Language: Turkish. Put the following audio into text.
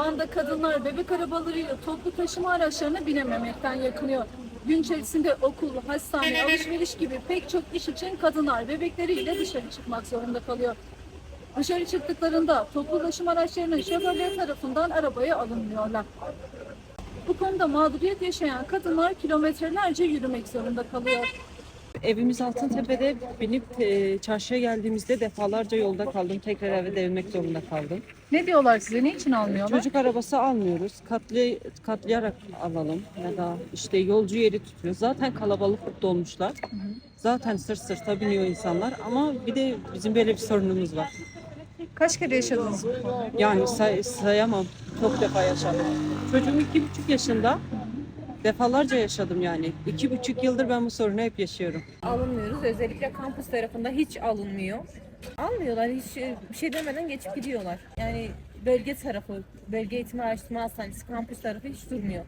Van'da kadınlar bebek arabalarıyla toplu taşıma araçlarına binememekten yakınıyor. Gün içerisinde okul, hastane, alışveriş gibi pek çok iş için kadınlar bebekleriyle dışarı çıkmak zorunda kalıyor. Dışarı çıktıklarında toplu taşıma araçlarının şoförleri tarafından arabaya alınmıyorlar. Bu konuda mağduriyet yaşayan kadınlar kilometrelerce yürümek zorunda kalıyor. Evimiz Altıntepe'de binip e, çarşıya geldiğimizde defalarca yolda kaldım. Tekrar eve dönmek zorunda kaldım. Ne diyorlar size? Ne için almıyorlar? Çocuk arabası almıyoruz. Katlı, katlayarak alalım ya da işte yolcu yeri tutuyor. Zaten kalabalık dolmuşlar. Zaten sırt sırta biniyor insanlar ama bir de bizim böyle bir sorunumuz var. Kaç kere yaşadınız bu konuyu? Yani say- sayamam. Çok defa yaşadım. Çocuğum iki buçuk yaşında. Defalarca yaşadım yani. İki buçuk yıldır ben bu sorunu hep yaşıyorum. alınmıyoruz. Özellikle kampüs tarafında hiç alınmıyor. Almıyorlar. Hiç e, bir şey demeden geçip gidiyorlar. Yani bölge tarafı, bölge eğitim araştırma hastanesi, kampüs tarafı hiç durmuyor.